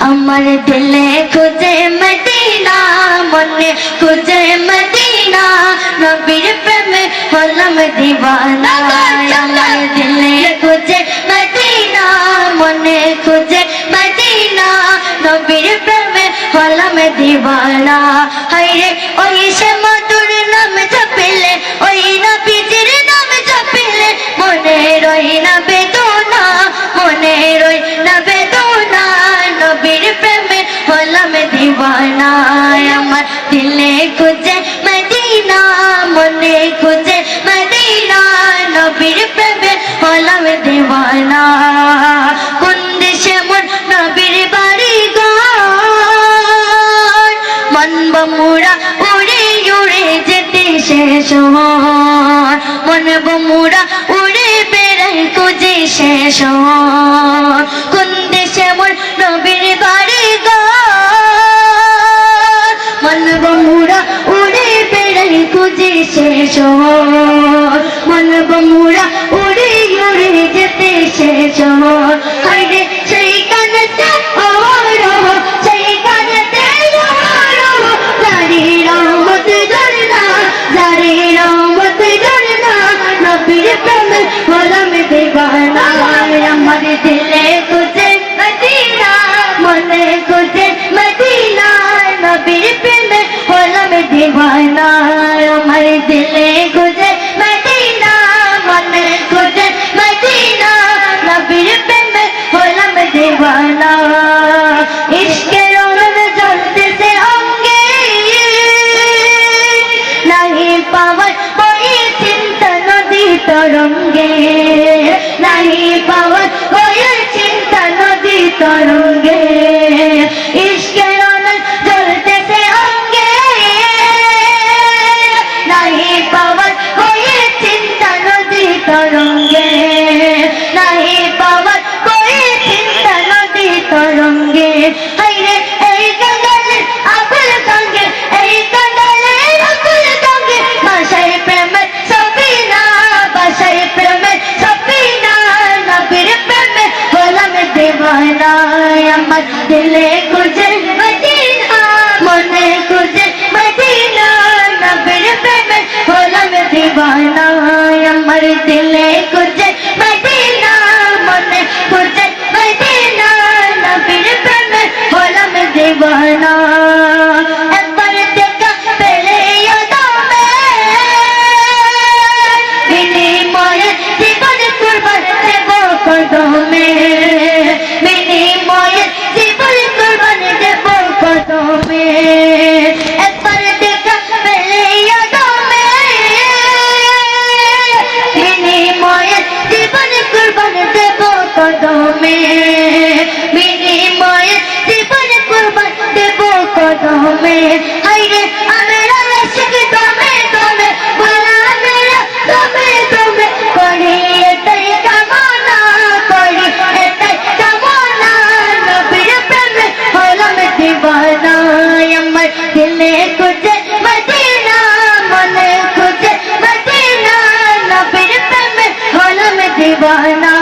আমার দিলে খুঁজে মদিনা মনে খুঁজে মদিনা নবীর প্রেমে হলাম দিওয়ানা আমার দিলে খুঁজে মদিনা মনে খুঁজে মদিনা নবীর প্রেমে হলাম দিওয়ানা হায়রে ওই সে মধুর নাম জপিলে ওই নাম খুঁজে মদিনা, মনে খুঁজে মদিনা, নবীর প্রেমে হলাম দিওয়ানা। কোন দেশে মন নবীর বাড়ি ঘর মন বমুড়া উড়ে উড়ে যেতে শেষ মন উড়ে খুঁজে শেষ মন নবীর বাড়ি শেষ মন বমুড়া উড়ে উড়ে যেতে শেষ হায়রে সেই কানতে তরঙ্গে নাহি পাওয়া ওই চিন্তা নদী তরঙ্গে। ইশকের রঙ জ্বলতেছে অঙ্গে নাহি পাওয়ার ওই চিন্তা নদী আমার দিলে খুঁজে মদিনা মনে খুঁজে মদিনা নবীর প্রেমে হলাম দেওয়ানা জীবন কুরবান দেব কদমে বিনিময়ে জীবন কুরবান দেব কদমে হাইরে আমরা হলাম দিবানা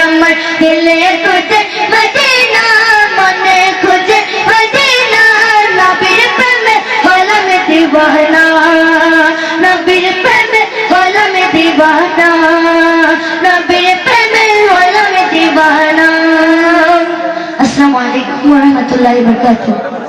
আমার দিলে খুঁজে মদিনা মনে খুঁজে মদিনা নবীর প্রেমে হলাম দিবানা নবীর প্রেমে হলাম দিবানা নবীর প্রেমে হলাম দিবানা আসসালামু আলাইকুম ওয়া রাহমাতুল্লাহি ওয়া বারাকাতুহু